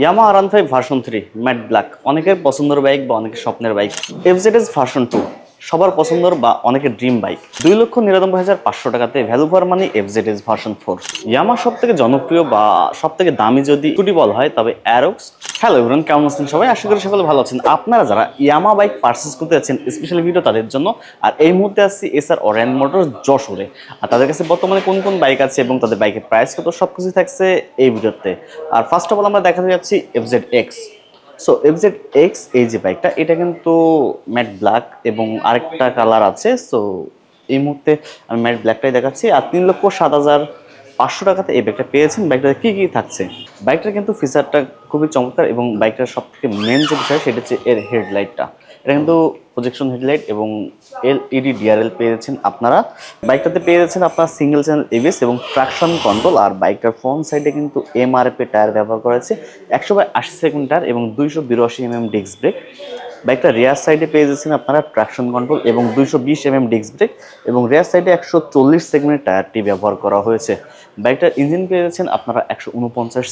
Yamaha R one five version three matte black অনেকের পছন্দের bike বা অনেকের স্বপ্নের বাইক এফজেডএস ভার্সন টু সবার পছন্দের বা অনেকের ড্রিম বাইক দুই লক্ষ নিরানব্বই হাজার পাঁচশো টাকাতে value for money FZS version four Yamaha সব থেকে জনপ্রিয় বা সব থেকে দামি যদি ছুটি বল হয়, তবে অ্যারোক্স। হ্যালো এভরিওয়ান কেমন আছেন সবাই? আশা করি সকলে ভালো আছেন। আপনারা যারা ইয়ামা বাইক পার্চেস করতে যাচ্ছেন স্পেশাল ভিডিও তাদের জন্য, আর এই মুহূর্তে আসছি এসআর অরেন মোটর যশোরে। আর তাদের কাছে বর্তমানে কোন কোন বাইক আছে এবং তাদের বাইকের প্রাইস কত সব কিছু থাকছে এই ভিডিওতে আর ফার্স্ট অফ অল আমরা দেখাতে যাচ্ছি FZ X. So FZ X এই যে বাইকটা এটা কিন্তু ম্যাট ব্ল্যাক এবং আরেকটা কালার আছে। সো এই মুহূর্তে আমি ম্যাট ব্ল্যাকটাই দেখাচ্ছি। আর তিন লক্ষ সাত হাজার পাঁচশো টাকাতে এই বাইকটা পেয়েছেন। বাইকটাতে কী কী থাকছে? বাইকটার কিন্তু ফিচারটা খুবই চমৎকার এবং বাইকটার সব থেকে মেন যে বিষয়, সেটা হচ্ছে এর হেডলাইটটা এটা কিন্তু প্রজেকশন হেডলাইট এবং এলইডি ডিআরএল পেয়ে যাচ্ছেন আপনারা। বাইকটাতে পেয়ে যাচ্ছেন আপনার সিঙ্গেল চ্যানেল এবিএস এবং ট্রাকশন কন্ট্রোল আর বাইকটার ফ্রন্ট সাইডে কিন্তু এমআরএফ টায়ার ব্যবহার করা হয়েছে। একশো বাই আশি সেকেন্ড টায়ার এবং দুইশো বিরাশি এমএম ডিস্ক ব্রেক বাইকটা রেয়ার সাইডে পেয়ে যাচ্ছেন আপনারা ট্রাকশন কন্ট্রোল এবং দুইশো বিশ এমএম ডিস্ক ব্রেক এবং রেয়ার সাইডে একশো চল্লিশ সেগমেন্টের টায়ারটি ব্যবহার করা হয়েছে। বাইকটার ইঞ্জিন পেয়ে যাচ্ছেন আপনারা একশো উনপঞ্চাশ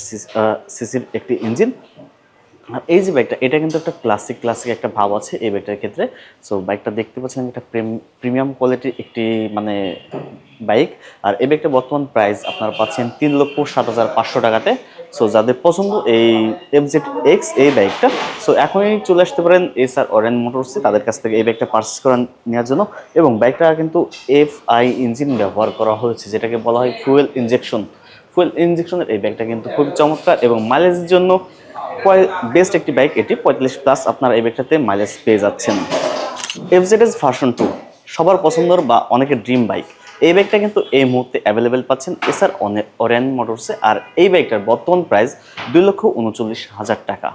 সিসির একটি ইঞ্জিন আর এই যে বাইকটা এটা কিন্তু একটা ক্লাসিক ক্লাসিক একটা ভাব আছে এই ব্যাগটার ক্ষেত্রে। সো বাইকটা দেখতে পাচ্ছেন একটা প্রিমিয়াম কোয়ালিটির একটি মানে বাইক আর এই ব্যাগটা বর্তমান প্রাইস আপনারা পাচ্ছেন তিন লক্ষ সাত হাজার পাঁচশো টাকাতে। সো যাদের পছন্দ এই এফজেড এক্স এই বাইকটা সো এখনই চলে আসতে পারেন এস আর অরেন মোটরসে তাদের কাছ থেকে এই ব্যাগটা পারচেস করে নেওয়ার জন্য। এবং বাইকটা কিন্তু এফ আই ইঞ্জিন ব্যবহার করা হয়েছে, যেটাকে বলা হয় ফুয়েল ইঞ্জেকশন ফুয়েল ইঞ্জেকশনের এই ব্যাগটা কিন্তু খুব চমৎকার এবং মাইলেজের জন্য বেস্ট একটি বাইক এটি? পঁয়তাল্লিশ প্লাস আপনার এই বাইকটাতে মাইলেজ পেয়ে যাচ্ছেন। এফজেডএস ভার্সন টু সবার পছন্দর বা অনেকের ড্রিম বাইক এই বাইকটা কিন্তু এই মুহূর্তে অ্যাভেলেবেল পাচ্ছেন এসআর অরেন মোটরসে আর এই বাইকটার বর্তমান প্রাইস দুই লক্ষ উনচল্লিশ হাজার টাকা।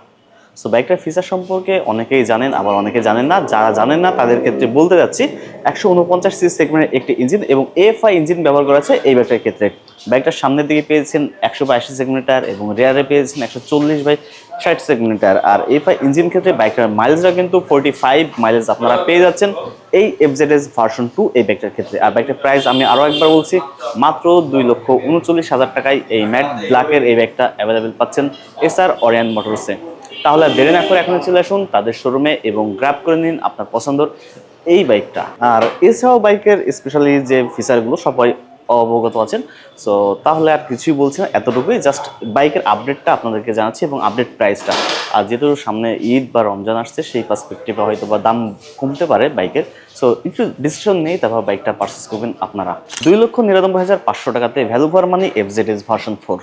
সো বাইকটার ফিচার সম্পর্কে অনেকেই জানেন, আবার অনেকে জানেন না। যারা জানেন না, তাদের ক্ষেত্রে বলতে যাচ্ছি, একশো উনপঞ্চাশ সি সেগমেন্টের একটি ইঞ্জিন এবং এফআই ইঞ্জিন ব্যবহার করা আছে এই বাইকটার ক্ষেত্রে। বাইকটার সামনের দিকে পেয়েছেন একশো বাইশি সেগমেন্টার এবং রেয়ারে পেয়েছেন একশো চল্লিশ বাই ষাট সেগমেন্টার আর এফআই ইঞ্জিন ক্ষেত্রে বাইকটার মাইলেজটা কিন্তু ফোর্টি ফাইভ মাইলেজ আপনারা পেয়ে যাচ্ছেন এই এফজেডএস ভার্সন টু এই বাইকটার ক্ষেত্রে। আর বাইকটার প্রাইস আমি আরও একবার বলছি, মাত্র দুই লক্ষ উনচল্লিশ হাজার টাকায় এই ম্যাট ব্ল্যাকের এই বাইকটা অ্যাভেলেবেল পাচ্ছেন এস এসআর অরিয়ান মোটরসে তাহলে দেরি না করে এখন চলে আসুন তাদের শোরুমে এবং গ্র্যাব করে নিন আপনার পছন্দের এই বাইকটা আর এছাড়াও বাইকের স্পেশালি যে ফিচারগুলো সবাই অবগত আছেন সো তাহলে আর কিছুই বলছি না, এতটুকুই। জাস্ট বাইকের আপডেটটা আপনাদেরকে জানাচ্ছি এবং আপডেট প্রাইসটা আর যেহেতু সামনে ঈদ বা রমজান আসছে, সেই পার্সপেক্টিভে হয়তো বা দাম কমতে পারে বাইকের সো একটু ডিসিশন নেই তারপর বাইকটা পারচেস করবেন আপনারা। দুই লক্ষ নিরানব্বই হাজার পাঁচশো টাকাতে value for money FZ version four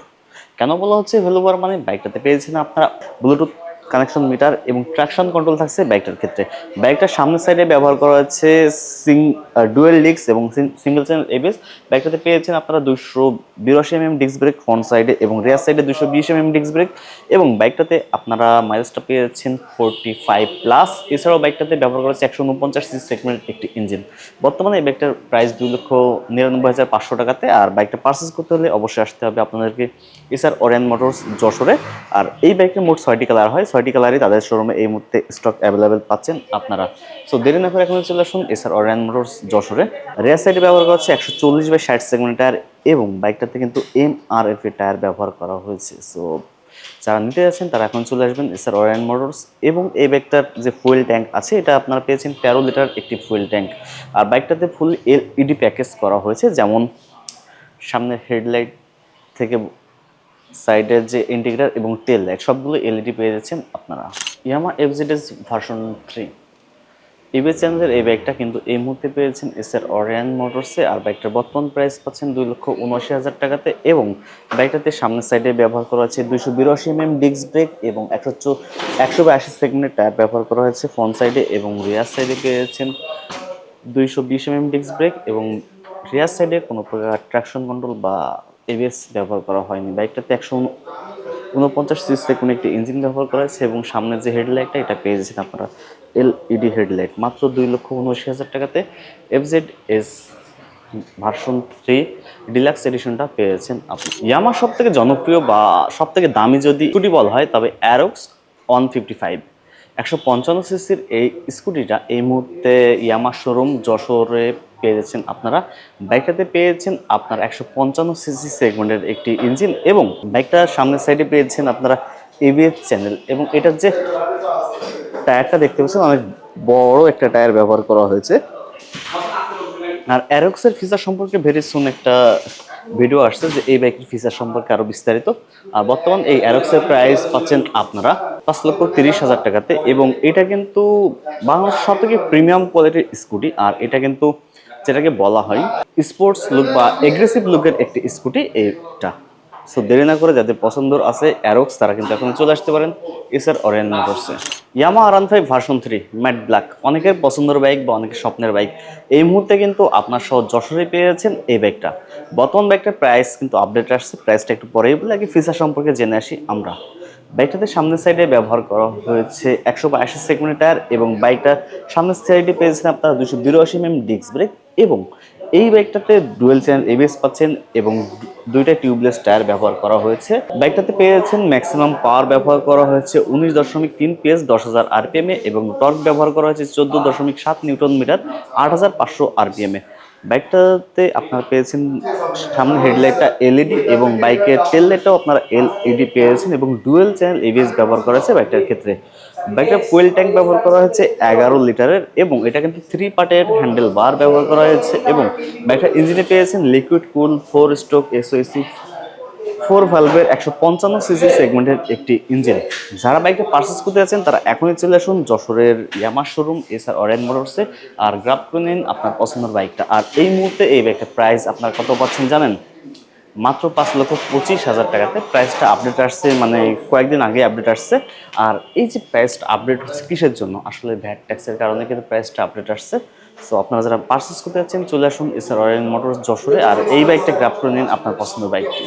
কেন বলা হচ্ছে ভ্যালু মানে বাইকটাতে পেয়েছেন আপনারা? ব্লুটুথ কানেকশন মিটার এবং ট্রাকশন কন্ট্রোল থাকছে বাইকটার ক্ষেত্রে। বাইকটার সামনের সাইডে ব্যবহার করা হচ্ছে সিং ডুয়েল ডিস্ক এবং সিঙ্গেল চ্যানেল এবিএস বাইকটাতে পেয়েছেন আপনারা দুশো বিরাশি এমএম ডিস্ক ব্রেক ফ্রন্ট সাইডে এবং রেয়ার সাইডে দুশো বিশ এমএম ডিস্ক ব্রেক এবং বাইকটাতে আপনারা মাইলেজটা পেয়েছেন ফোরটি ফাইভ প্লাস এছাড়াও বাইকটাতে ব্যবহার করা হচ্ছে একশো উনপঞ্চাশ সি সেগমেন্ট একটি ইঞ্জিন বর্তমানে এই বাইকটার প্রাইস দুই লক্ষ নিরানব্বই হাজার পাঁচশো টাকাতে। আর বাইকটা পারচেস করতে হলে অবশ্যই আসতে হবে আপনাদেরকে। এসআর অরিয়ান মোটরস যশোরে। আর এই বাইকের মোট ছয়টি কালার হয় ছয়টি কালারই তাদের শোরুমে এই মুহূর্তে স্টক অ্যাভেলেবেল পাচ্ছেন আপনারা। সো দেরি না করে এখন চলে আসুন এসআর অরিয়ান মোটরস যশোরে। রেয়ার সাইডে ব্যবহার করা হচ্ছে একশো চল্লিশ বাই ষাট সেগমেন্ট টায়ার এবং বাইকটাতে কিন্তু এম আর এফ টায়ার ব্যবহার করা হয়েছে। সো যারা নিতে যাচ্ছেন তারা এখন চলে আসবেন এসআর অরিয়ান মোটরস এবং এই বাইকটার যে ফুয়েল ট্যাঙ্ক আছে, এটা আপনারা পেয়েছেন তেরো লিটার একটি ফুয়েল ট্যাঙ্ক আর বাইকটাতে ফুল এলইডি প্যাকেজ করা হয়েছে, যেমন সামনের হেডলাইট থেকে সাইডের যে ইন্টিগ্রেটার এবং টেল লাইট সবগুলো এলইডি পেয়ে যাচ্ছেন আপনারা। ইয়ামা এফজেডএস ভার্সন থ্রি ইবে চ্যানেলের এই ব্যাগটা কিন্তু এই মুহূর্তে পেয়েছেন এসের অরিয়ান মোটরসে আর বাইকটার বর্তমান প্রাইস পাচ্ছেন দুই লক্ষ উনআশি হাজার টাকাতে এবং বাইকটাতে সামনের সাইডে ব্যবহার করা হয়েছে দুইশো বিরাশি এমএম ডিস্ক ব্রেক এবং একশো চো একশো আশি সেকেন্ডের টায়ার ব্যবহার করা হয়েছে ফ্রন্ট সাইডে এবং রিয়ার সাইডে পেয়েছেন দুইশো বিশ এমএম ডিস্ক ব্রেক এবং রিয়ার সাইডে কোনো প্রকার ট্র্যাকশন কন্ট্রোল বা এবিএস ব্যবহার করা হয়নি। বাইকটাতে একশো উনপঞ্চাশ সিসি কোনো একটি ইঞ্জিন ব্যবহার করা হয়েছে এবং সামনের যে হেডলাইটটা, এটা পেয়ে যাচ্ছেন আপনারা। LED headlight. মাত্র দুই লক্ষ উনআশি হাজার টাকাতে FZ S version three deluxe এডিশনটা পেয়েছেন আপনি। ইয়ামা সব থেকে জনপ্রিয় বা সব থেকে দামি যদি স্কুটি বল হয়, তবে অ্যারোক্স ওয়ান ফিফটি ফাইভ একশো পঞ্চান্ন সিসির এই স্কুটিটা এই মুহূর্তে ইয়ামা শোরুম যশোরে পেয়েছেন আপনারা। বাইকটাতে পেয়েছেন আপনার একশো পঞ্চান্ন সিসি সেগমেন্টের একটি ইঞ্জিন এবং বাইকটার সামনের সাইডে পেয়েছেন আপনারা এবিএস চ্যানেল এবং এটার যে টায়ারটা দেখতে পাচ্ছেন, অনেক বড় একটা টায়ার ব্যবহার করা হয়েছে। আর অ্যারক্সের ফিচার সম্পর্কে ভেরি সুন একটা ভিডিও আসছে যে এই বাইকের ফিচার সম্পর্কে আরও বিস্তারিত। আর বর্তমান এই অ্যারক্সের প্রাইস পাচ্ছেন আপনারা পাঁচ লক্ষ তিরিশ হাজার টাকাতে এবং এটা কিন্তু বাংলাদেশ সব থেকে প্রিমিয়াম কোয়ালিটির স্কুটি আর এটা কিন্তু যেটাকে বলা হয় স্পোর্টস লুক বা এগ্রেসিভ লুকের একটি স্কুটি এইটা। সো দেরি না করে যাদের পছন্দ আছে অ্যারোক্স তারা কিন্তু এখন চলে আসতে পারেন। SR অরেন মোটরসে Yamaha R one five version three matte black অনেকের পছন্দের বাইক বা অনেকের স্বপ্নের বাইক এই মুহূর্তে কিন্তু আপনার সহ যশোরে পেয়ে যাচ্ছেন এই বাইকটা বর্তমান বাইকটার প্রাইস কিন্তু আপডেট আসছে। প্রাইসটা একটু পরেই বলে আগে ফিচার সম্পর্কে জেনে আসি আমরা। বাইকটাতে সামনের সাইডে ব্যবহার করা হয়েছে একশো বাইশি সেগমেন্ট টায়ার এবং বাইকটা সামনের সাইডে পেয়েছেন আপনারা দুশো বিরাশি এম ডিস্ক ব্রেক এবং এই বাইকটাতে ডুয়েল চ্যানেল এবিএস পাচ্ছেন এবং দুইটা টিউবলেস টায়ার ব্যবহার করা হয়েছে। বাইকটাতে পেয়েছেন ম্যাক্সিমাম পাওয়ার ব্যবহার করা হয়েছে উনিশ দশমিক তিন পিএস, দশ হাজার আরপিএম এ এবং টর্ক ব্যবহার করা হয়েছে চোদ্দ দশমিক সাত নিউটন মিটার, আট হাজার পাঁচশো আরপিএম এ। বাইকটাতে আপনারা পেয়েছেন সামনে হেডলাইটটা এলইডি এবং বাইকের টেল লাইটটাও আপনারা এলইডি পেয়েছেন এবং ডুয়েল চ্যানেল এবিএস ব্যবহার করা হয়েছে বাইকটার ক্ষেত্রে। বাইকটার ফুয়েল ট্যাঙ্ক ব্যবহার করা হয়েছে এগারো লিটারের এবং এটা কিন্তু থ্রি পার্টের হ্যান্ডেল বার ব্যবহার করা হয়েছে এবং বাইকটার ইঞ্জিনে পেয়েছেন liquid cool four stroke SOHC four ভালভের একশো পঞ্চান্ন সিসি সেগমেন্টের একটি ইঞ্জিন যারা বাইকটা পার্সেস করতে আছেন তারা এখনই চলে আসুন যশোরের ইয়ামার শোরুম এসআর অরেন মোটরসে আর গ্রাফ করে নিন আপনার পছন্দের বাইকটা আর এই মুহূর্তে এই বাইকের প্রাইস আপনার কত পাচ্ছেন জানেন? মাত্র পাঁচ লক্ষ পঁচিশ হাজার টাকাতে প্রাইসটা আপডেট আসছে মানে কয়েকদিন আগে আপডেট আসছে। আর এই যে প্রাইসটা আপডেট হচ্ছে কিসের জন্য? আসলে ভ্যাট ট্যাক্সের কারণে কিন্তু প্রাইসটা আপডেট আসছে। সো আপনারা যারা পার্সেস করতে যাচ্ছেন, চলে আসুন এসআর অরেন মোটর যশোরে। আর এই বাইকটা গ্রাফ করে নিন আপনার পছন্দের বাইকটি